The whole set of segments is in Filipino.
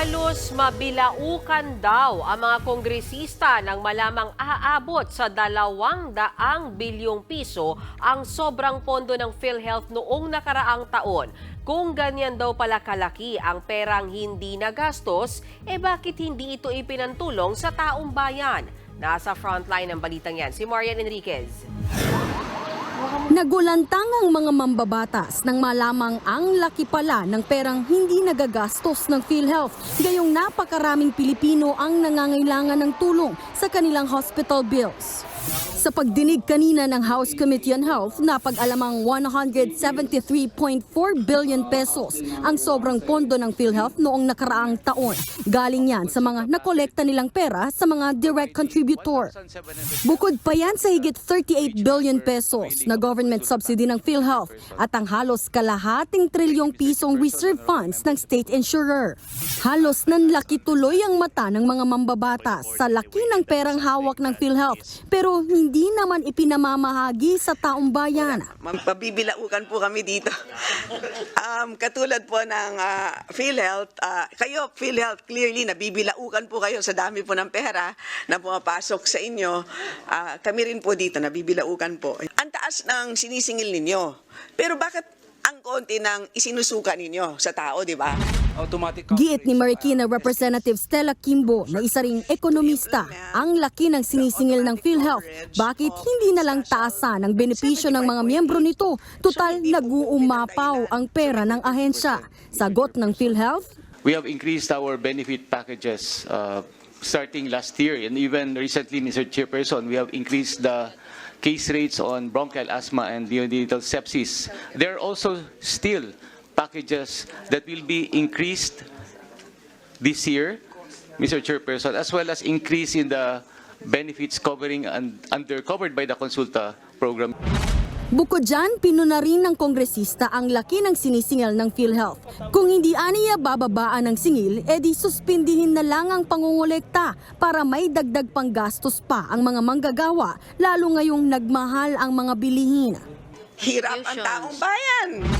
Halos mabilaukan daw ang mga kongresista nang malamang aabot sa dalawang daang bilyong piso ang sobrang pondo ng PhilHealth noong nakaraang taon. Kung ganyan daw pala kalaki ang perang hindi nagastos, eh bakit hindi ito ipinantulong sa taong bayan? Nasa frontline ng balitang yan, si Marian Enriquez. Nagulantang ang mga mambabatas nang malamang ang laki pala ng perang hindi nagagastos ng PhilHealth. Gayong napakaraming Pilipino ang nangangailangan ng tulong sa kanilang hospital bills. Sa pagdinig kanina ng House Committee on Health, napag-alamang 173.4 billion pesos ang sobrang pondo ng PhilHealth noong nakaraang taon. Galing yan sa mga nakolekta nilang pera sa mga direct contributor. Bukod pa yan sa higit 38 billion pesos na government subsidy ng PhilHealth at ang halos kalahating trilyong pisong reserve funds ng state insurer. Halos nanlaki tuloy ang mata ng mga mambabatas sa laki ng perang hawak ng PhilHealth pero hindi naman ipinamamahagi sa taong bayan. Mapabibilaukan po kami dito. um, katulad po ng ah, PhilHealth, ah, kayo PhilHealth clearly nabibilaukan po kayo sa dami po ng pera na pumapasok sa inyo. Ah, kami rin po dito nabibilaukan po. Ang taas ng sinisingil ninyo. Pero bakit ang konti ng isinusuka ninyo sa tao, di ba? Giit ni Marikina Representative Stella Kimbo na isa ring ekonomista, ang laki ng sinisingil ng PhilHealth. Bakit hindi na lang taasan ang benepisyo ng mga miyembro nito? Total, nag-uumapaw ang pera ng ahensya. Sagot ng PhilHealth, We have increased our benefit packages uh, starting last year and even recently, Mr. Chairperson, we have increased the case rates on bronchial asthma and neonatal sepsis. There are also still packages that will be increased this year, Mr. Chairperson, as well as increase in the benefits covering and under covered by the Consulta program. Bukod dyan, pinuna rin ng kongresista ang laki ng sinisingil ng PhilHealth. Kung hindi aniya bababaan ng singil, edi suspindihin na lang ang pangungulekta para may dagdag pang gastos pa ang mga manggagawa, lalo ngayong nagmahal ang mga bilihin. Hirap ang taong bayan.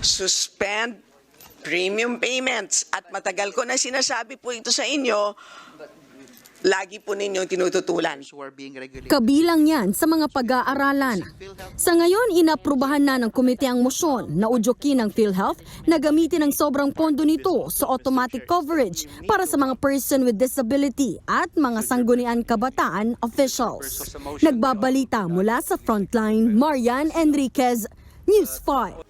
Suspend premium payments. At matagal ko na sinasabi po ito sa inyo, lagi po ninyong tinututulan. Kabilang yan sa mga pag-aaralan. Sa ngayon, inaprubahan na ng komite ang motion na udyokin ng PhilHealth na gamitin ang sobrang pondo nito sa automatic coverage para sa mga person with disability at mga sanggunian kabataan officials. Nagbabalita mula sa Frontline, Marian Enriquez, News 5.